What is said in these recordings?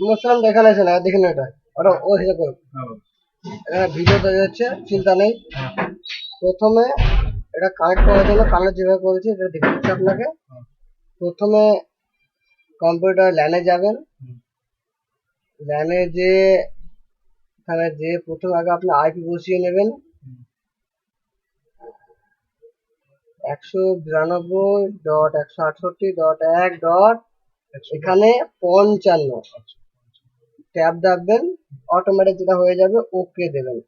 মুসলাম দেখানো আছে না? দেখেন এটা। ওটা ও হিসাব করুন এখানে ভিডিও যাচ্ছে চিন্তা নেই। প্রথমে এটা কানেক্ট করার জন্য কানেক্ট যেভাবে করেছি এটা দেখে আপনাকে। প্রথমে কম্পিউটার ল্যানে যাবেন। ল্যানে যে এখানে যে প্রথম আগে আপনি আইপি বসিয়ে নেবেন। একশো বিরানব্বই ডট একশো আটষট্টি ডট এক ডট এখানে পঞ্চান্ন। ট্যাব দাববেন অটোমেটিক যেটা হয়ে যাবে ওকে দেবেন।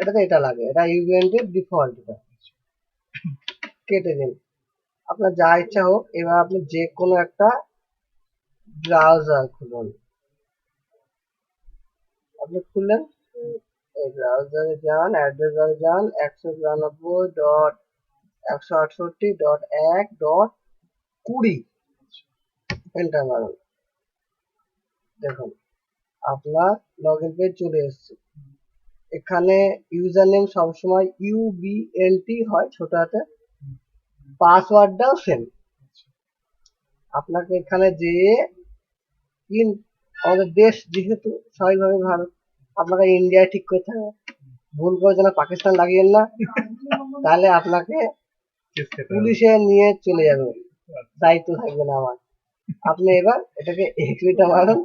এটাতে এটা লাগে এটা ইউএনটি ডিফল্ট এটা। কেটে দিন। আপনার যা ইচ্ছা হোক এবার আপনি যে কোনো একটা ব্রাউজার খুলুন। আপনি খুললেন? এই ব্রাউজারে যান অ্যাড্রেস বারে যান, একশো বিরানব্বই ডট, একশো আটষট্টি ডট এক ডট কুড়ি। এন্টার মারুন। দেখুন, আপনার লগ ইন পেজ চলে এসেছে। এখানে ইউজার নেম সবসময় ইউবিএনটি হয় ছোট হাতে। পাসওয়ার্ডটাও সেম আপনাকে এখানে যেয়ে ইন আমাদের দেশ যেহেতু স্বাভাবিকভাবে ভারত আপনাকে ইন্ডিয়ায় ঠিক করতে হবে। ভুল করে যেন পাকিস্তান লাগিয়েন না তাহলে আপনাকে পুলিশে নিয়ে চলে যাবে। দায়িত্ব থাকবে না আমার। আপনি এবার এটাকে এক্সিটা মারুন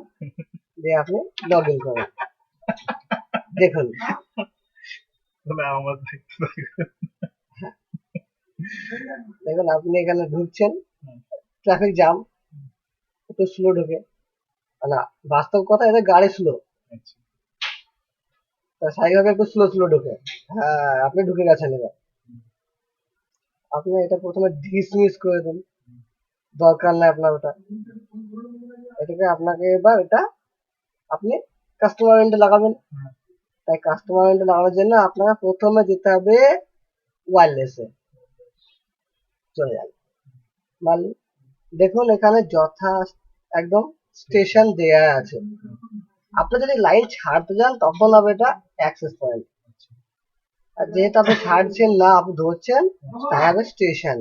দিয়ে আপনি লগ ইন করুন। দেখুন। আমার দেখুন আপনি এখানে ঢুকছেন ট্রাফিক জ্যাম একটু স্লো ঢুকে। না বাস্তব কথা এটা গাড়ি স্লো। আচ্ছা। স্বাভাবিকভাবে একটু স্লো স্লো ঢুকে। হ্যাঁ আপনি ঢুকে গেছেন এবার। আপনি এটা প্রথমে ডিসমিস করে দিন। দরকার নাই আপনার ওটা। এটাকে আপনাকে এবার এটা আপনি কাস্টমার ইন্টে লাগাবেন। তাই কাস্টমার ইন্টে লাগানোর জন্য আপনাকে প্রথমে যেতে হবে ওয়্যারলেসে চলে যান। মাল দেখুন এখানে যথা একদম স্টেশন দেয়া আছে। আপনি যদি লাইন ছাড়তে যান, তখন হবে এটা অ্যাক্সেস পয়েন্ট আর যেহেতু আপনি ছাড়ছেন না, আপনি ধরছেন তাই হবে স্টেশন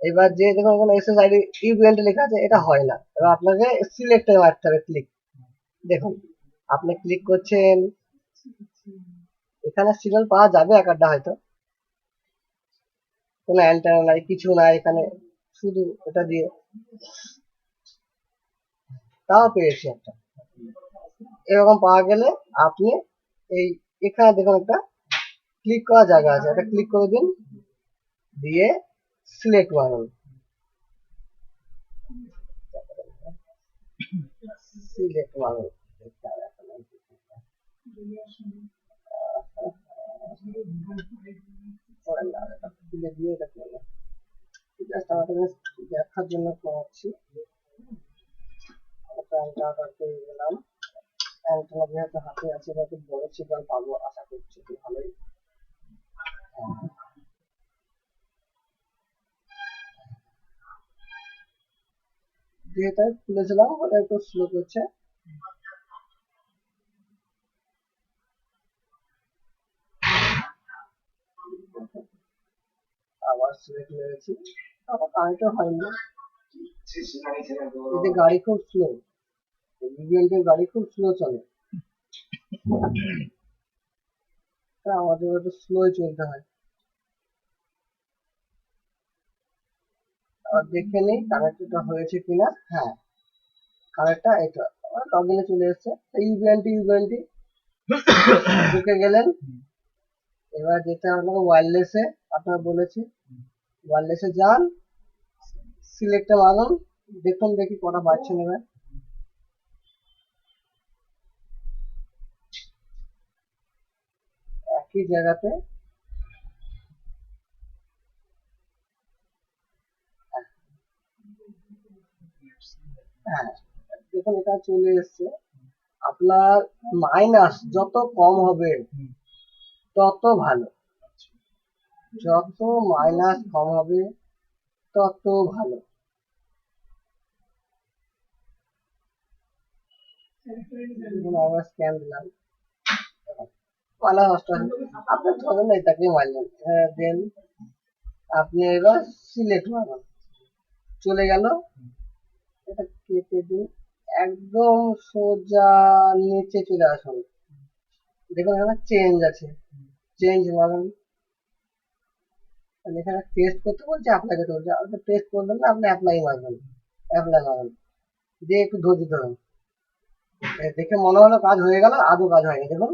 এবার যে দেখুন, এখানে এস এস আইডি ইউবিএনট লেখা আছে, এটা হয় না। এবার আপনাকে সিলেক্টে মারতে হবে ক্লিক দেখুন, আপনি ক্লিক করছেন, এখানে সিগন্যাল পাওয়া যাবে এক আধটা হয়তো। কোনো অ্যান্টেনা নাই, কিছু নাই এখানে, শুধু এটা দিয়ে। তাও পেয়েছি একটা। এরকম পাওয়া গেলে আপনি এই এখানে দেখুন একটা ক্লিক করা জায়গা আছে। এটা ক্লিক করে দিন, দিয়ে সিলেক্ট মারুন সিলেক্ট মারুন দেখার জন্য করাচ্ছি। প্যান্টটা অর্ডার প্যান্টটা যেহেতু হাতে আছে খুব বড় সিগন্যাল পাবো আশা করছি। খুব ভালোই খুলেছিলাম ওটা একটু স্লো করছে আবার সিলেক্ট মেরেছি আবার কানেক্টও হয়নি গাড়ি খুব স্লো বিবিএনটির গাড়ি খুব স্লো চলে। তা আমাদের একটু চলতে হয়। আর দেখে কানেক্টটা হয়েছে কিনা। হ্যাঁ কানেক্টটা এটা চলে ঢুকে গেলেন। এবার যেটা আপনাকে ওয়্যারলেসে আপনার বলেছি ওয়্যারলেসে যান সিলেক্টে মারুন, দেখুন দেখি কটা পাচ্ছেন এবার একই জায়গাতে? হ্যাঁ দেখুন, এটা চলে এসছে। আপনার মাইনাস যত কম হবে, তত ভালো। যত মাইনাস কম হবে, তত ভালো। আবার স্ক্যান দিলাম। মালা অষ্টআশি আপনি ধরেন এটাকে মারলেন। দেন আপনি এবার সিলেক্ট মারবেন চলে গেল। এটা কেটে দিন। একদম সোজা নিচে চলে আসুন। দেখুন এখানে চেঞ্জ আছে। চেঞ্জ মারুন। এখানে টেস্ট করতে বলছে করতে বলছে। আপনি টেস্ট করবেন না, আপনি অ্যাপ্লাই মারবেন। অ্যাপ্লাই মারবেন দিয়ে একটু ধৈর্য ধরুন। দেখে মনে হলো কাজ হয়ে গেল, আদৌ কাজ হয়নি। দেখুন।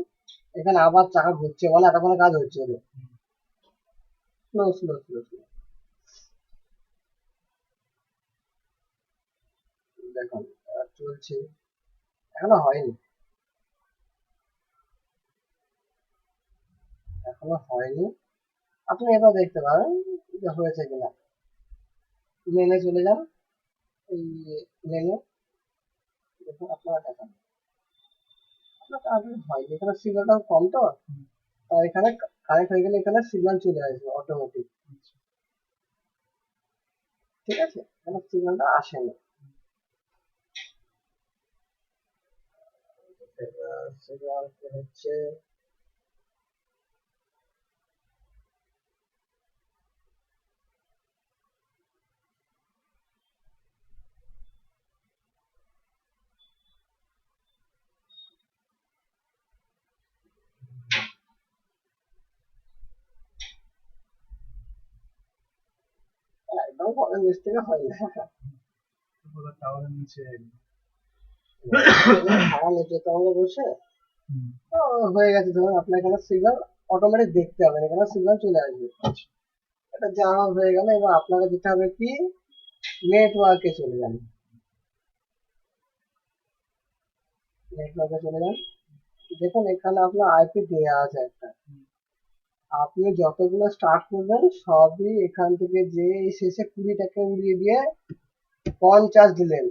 এখানে আবার চাকা ঘুরছে বলে এতক্ষণে কাজ হচ্ছে ওদের। স্লো স্লো স্লো স্লো দেখুন চলছে। এখনও হয়নি। এখনও হয়নি। আপনি এবার দেখতে পারেন যে হয়েছে কিনা। মেনে চলে যান। এই মেনে দেখুন আপনারা দেখান। আপনার তাড়াতাড়ি হয়নি। এখানে সিগন্যালটা কম তো। তাই এখানে কানেক্ট হয়ে গেলে এখানে সিগন্যাল চলে আসবে অটোমেটিক ঠিক আছে? এখানে সিগন্যালটা আসেনি। সিগন্যাল হচ্ছে নিচ থেকে হয়। না টাওয়ারের নিচে আমরা বসে। হয়ে গেছে ধরুন আপনার এখানে সিগন্যাল অটোমেটিক দেখতে হবে এখানে সিগন্যাল চলে আসবে। এটা জানা হয়ে গেল এবার আপনাকে যেতে হবে কি? নেটওয়ার্কে চলে যান। নেটওয়ার্কে চলে যান। দেখুন এখানে আপনার আইপি দেওয়া আছে একটা। আপনি যতগুলো স্টার্ট করবেন সবই এখান থেকে যে শেষে কুড়িটাকে উড়িয়ে দিয়ে পঞ্চাশ দিলেন।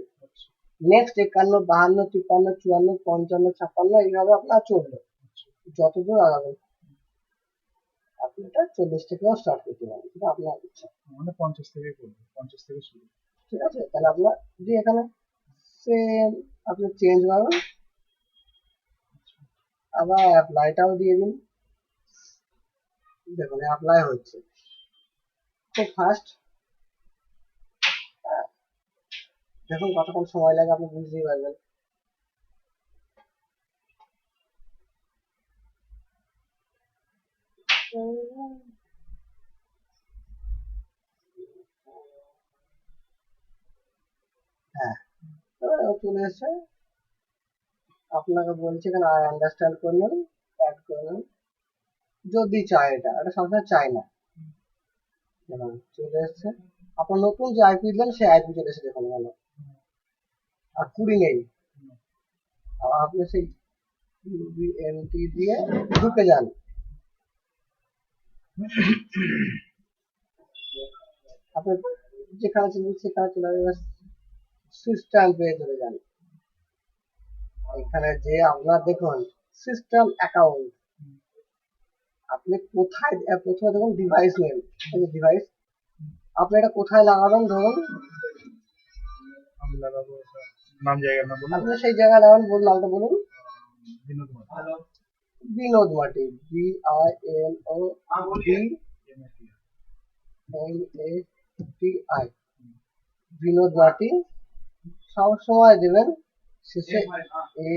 নেক্সট একান্ন বাহান্ন তিপ্পান্ন চুয়ান্ন পঞ্চান্ন ছাপ্পান্ন এইভাবে আপনার চলবে। যতদূর আগাবেন। আপনি এটা চল্লিশ থেকেও স্টার্ট করতে পারেন সেটা আপনার ইচ্ছা। মানে পঞ্চাশ থেকে করব পঞ্চাশ থেকে শুরু। ঠিক আছে? তাহলে আপনার যে এখানে সেম আপনি চেঞ্জ পাবেন। আবার অ্যাপ্লাইটাও দিয়ে দিন। দেখুন অ্যাপ্লাই হচ্ছে। খুব ফাস্ট দেখুন কতক্ষণ সময় লাগে আপনি বুঝতেই পারবেন। হ্যাঁ চলে এসছে। আপনাকে বলছে এখানে আই আন্ডারস্ট্যান্ড করলেন অ্যাড করলেন যদি চায় এটা এটা সবসময় চায় না দেখুন চলে এসছে আপনার নতুন যে আইপি দিলেন সেই আইপি চলে এসে দেখুন গেল আর কুড়ি নেই আর আপনি সেই এনটি দিয়ে ঢুকে যান আপনি যেখানে ছিলেন সেখানে চলে যাবেন সিস্টেম পেয়ে চলে যান এখানে যে আপনার দেখুন সিস্টেম অ্যাকাউন্ট আপনি কোথায় প্রথমে দেখুন ডিভাইস যে ডিভাইস আপনি এটা কোথায় লাগাবেন ধরুন? আমি লাগাবো ওটা। নাম জায়গার নাম বলুন। আপনি সেই জায়গায় লাগাবেন বলুন নামটা বলুন। Binod Mati B I N O D MIT A T I Binod Mati সব সময় দেবেন শেষে এ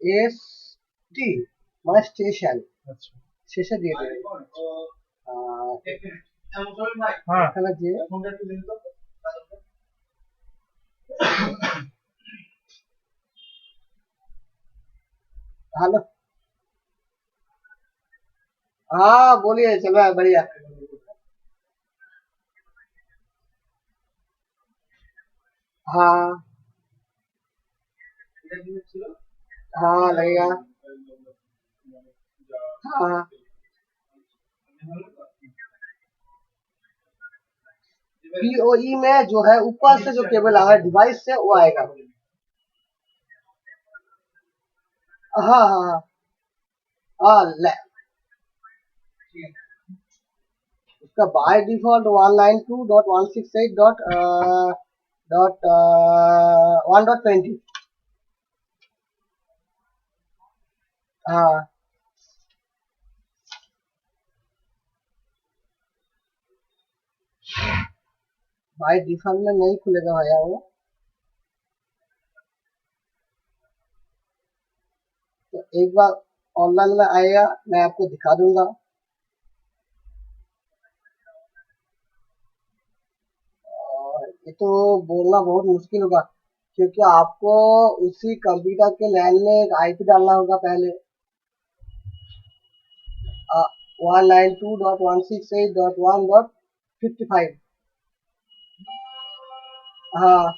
এস টি মানে স্টেশন আচ্ছা শেষে দিয়ে দেবেন আর হ্যাঁ এখানে যে हेलो हाँ बोलिए चलो यार, बढ़िया हाँ हाँ लगेगा हाँ। पीओई में जो है ऊपर से जो केबल आएगा डिवाइस से वो आएगा। हाँ हाँ हाँ। हाँ ले। उसका by default one nine two dot one six eight dot dot one dot twenty हाँ। भाई डिफ़ॉल्ट में नहीं खुलेगा भैया वो। तो एक बार ऑनलाइन में आएगा, मैं आपको दिखा दूँगा। और ये तो बोलना बहुत मुश्किल होगा, क्योंकि आपको उसी कंप्यूटर के लैन में एक आईपी डालना होगा पहले। One nine two dot one six eight dot one dot five हाँ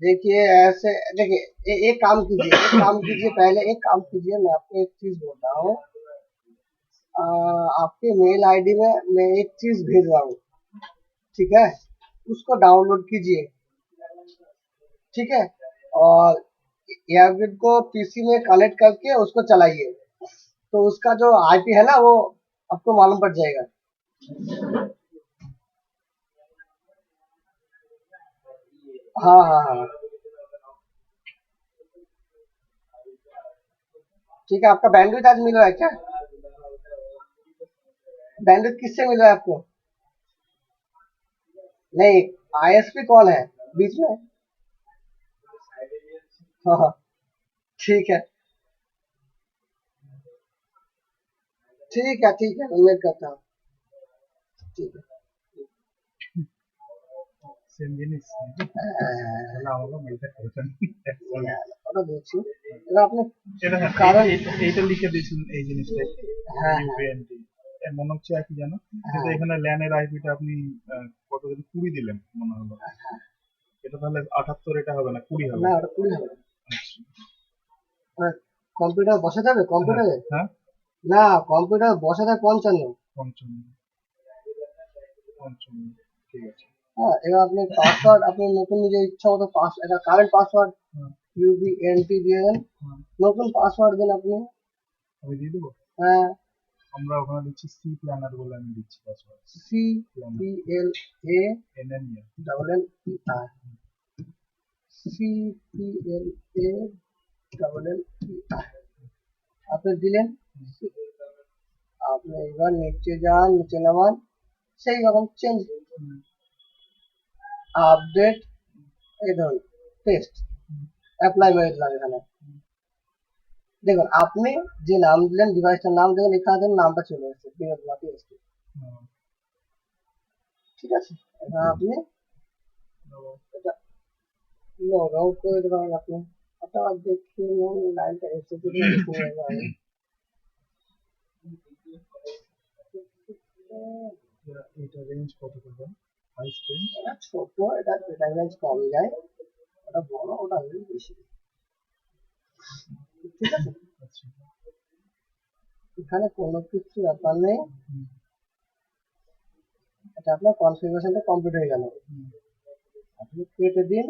देखिए, ऐसे, देखिए एक काम कीजिए, एक काम कीजिए, पहले एक काम कीजिए, मैं आपको एक चीज़ बोल रहा हूँ। आपके मेल आईडी में मैं एक चीज़ भेज रहा हूँ, ठीक है? उसको डाउनलोड कीजिए। ठीक है? और एयरबिट को पीसी में कनेक्ट करके उसको चलाइए। तो उसका जो आईपी है ना, वो आपको मालूम पड़ जाएगा। हाँ हाँ हाँ। ठीक है, आपका बैंडविड्थ आज मिल है क्या? बैंडविड्थ किससे मिल है आपको? नहीं आईएसपी कौन है बीच में हाँ हाँ ठीक है ठीक है ठीक है उम्मीद करता हूँ ठीक है সেম জিনিস তাহলে আমাকে মেলটা করেছেন ওটা দেখছি এবার আপনি এটা হ্যাঁ, কারণ- এই- এই- এইটা লিখে দিয়েছিলেন এই জিনিসটা হ্যাঁ ইউপিএনটি মনে হচ্ছে একই জানো কিন্তু এখানে ল্যানের আইপিটা আপনি কত দিন কুড়ি দিলেন মনে হলো? এটা তাহলে আঠাত্তর এটা হবে না কুড়ি হবে? না ওটা কুড়ি হবে। আচ্ছা। কম্পিউটার বসাতে হবে কম্পিউটারে? হ্যাঁ না কম্পিউটার বসাতে পঞ্চান্ন। পঞ্চম পঞ্চম ঠিক আছে। হ্যাঁ এবার আপনি পাসওয়ার্ড আপনি নতুন নিজের ইচ্ছা মতো পাস এটা কারেন্ট পাসওয়ার্ড হ্যাঁ, ইউবিএনটি দিয়ে দেন। হ্যাঁ। নতুন পাসওয়ার্ড দেন আপনি। আমি দিয়ে দেবো? হ্যাঁ। আমরা ওখানে দিচ্ছি সি প্ল্যানার বলে আমি দিচ্ছি password C P L A N N ইয়ে double N P R C P L A double N P R আপনি দিলেন? আপনি এবার নিচে যান নিচে নামান। সেই রকম চেঞ্জ আপডেট এই ধরুন টেস্ট অ্যাপ্লাই মেরে দিলাম এখানে। দেখুন আপনি যে নাম দিলেন ডিভাইসটার নাম দেখুন এখানে দেখুন নামটা চলে মাটি ঠিক আছে? এবার আপনি এটা লগ আউট করে দেবেন আপনি। দেখে নিন লাইনটা। এটা রেঞ্জ কত করবেন? হাই এটা ছোট এটা ডেটা রেঞ্জ কম যায়। ওটা বড় ওটা বেশি। এখানে কোনো কিছু ব্যাপার নেই। এটা আপনার কনফিগারেশনটা কমপ্লিট হয়ে গেল। আপনি কেটে দিন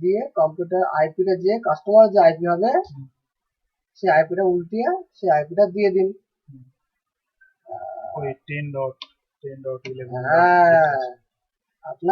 দিয়ে কম্পিউটার আইপিটা যে কাস্টমার যে আইপি হবে সেই আইপিটা উল্টিয়ে সেই আইপিটা দিয়ে দিন। হুম। ওই ten dot ten dot eleven হ্যাঁ। আপনার